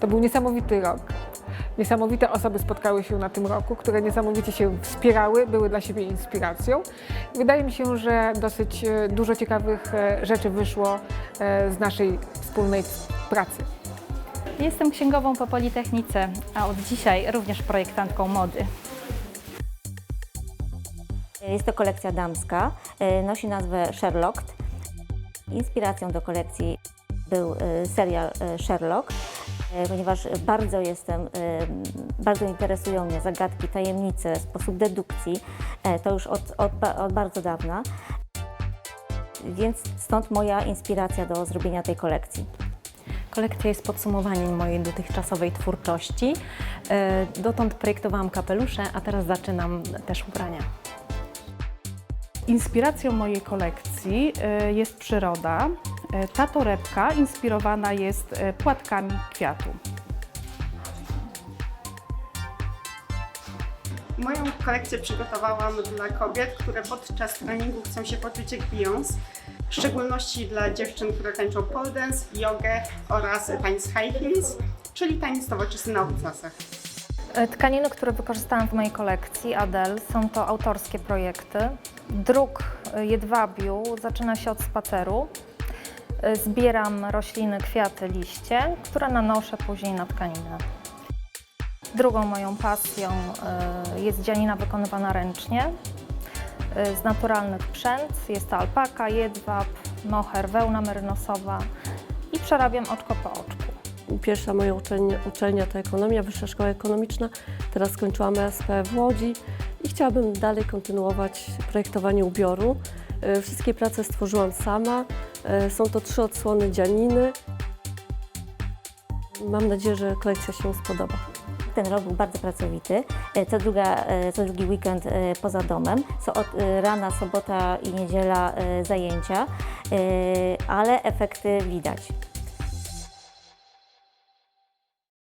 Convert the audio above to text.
To był niesamowity rok. Niesamowite osoby spotkały się na tym roku, które niesamowicie się wspierały, były dla siebie inspiracją. Wydaje mi się, że dosyć e, dużo ciekawych e, rzeczy wyszło e, z naszej wspólnej pracy. Jestem księgową po Politechnice, a od dzisiaj również projektantką mody. Jest to kolekcja damska, nosi nazwę Sherlock. Inspiracją do kolekcji był serial Sherlock, ponieważ bardzo jestem, e, bardzo interesują mnie zagadki, tajemnice, sposób dedukcji, e, to już od, od, od bardzo dawna. Więc stąd moja inspiracja do zrobienia tej kolekcji. Kolekcja jest podsumowaniem mojej dotychczasowej twórczości. E, Dotąd projektowałam kapelusze, a teraz zaczynam też ubrania. Inspiracją mojej kolekcji e, jest przyroda. E, Ta torebka inspirowana jest e, płatkami kwiatu. Moją kolekcję przygotowałam dla kobiet, które podczas treningu chcą się poczuć jak Beyoncé. W szczególności dla dziewczyn, które tańczą pole dance, jogę oraz tańc high heels, czyli tańc nowoczesny na obcasach. E, Tkaniny, które wykorzystałam w mojej kolekcji Adel, są to autorskie projekty. Druk jedwabiu zaczyna się od spaceru. E, Zbieram rośliny, kwiaty, liście, które nanoszę później na tkaninę. Drugą moją pasją e, jest dzianina wykonywana ręcznie e, z naturalnych przęt. Jest to alpaka, jedwab, moher, wełna merynosowa i przerabiam oczko po oczku. Pierwsza moja uczelnia, uczelnia to ekonomia, Wyższa Szkoła Ekonomiczna. Teraz skończyłam ESP w Łodzi i chciałabym dalej kontynuować projektowanie ubioru. E, Wszystkie prace stworzyłam sama. E, Są to trzy odsłony dzianiny. Mam nadzieję, że kolekcja się spodoba. Ten rok był bardzo pracowity. E, Co, druga, co drugi weekend poza domem. Są od rana, sobota i niedziela zajęcia, ale efekty widać.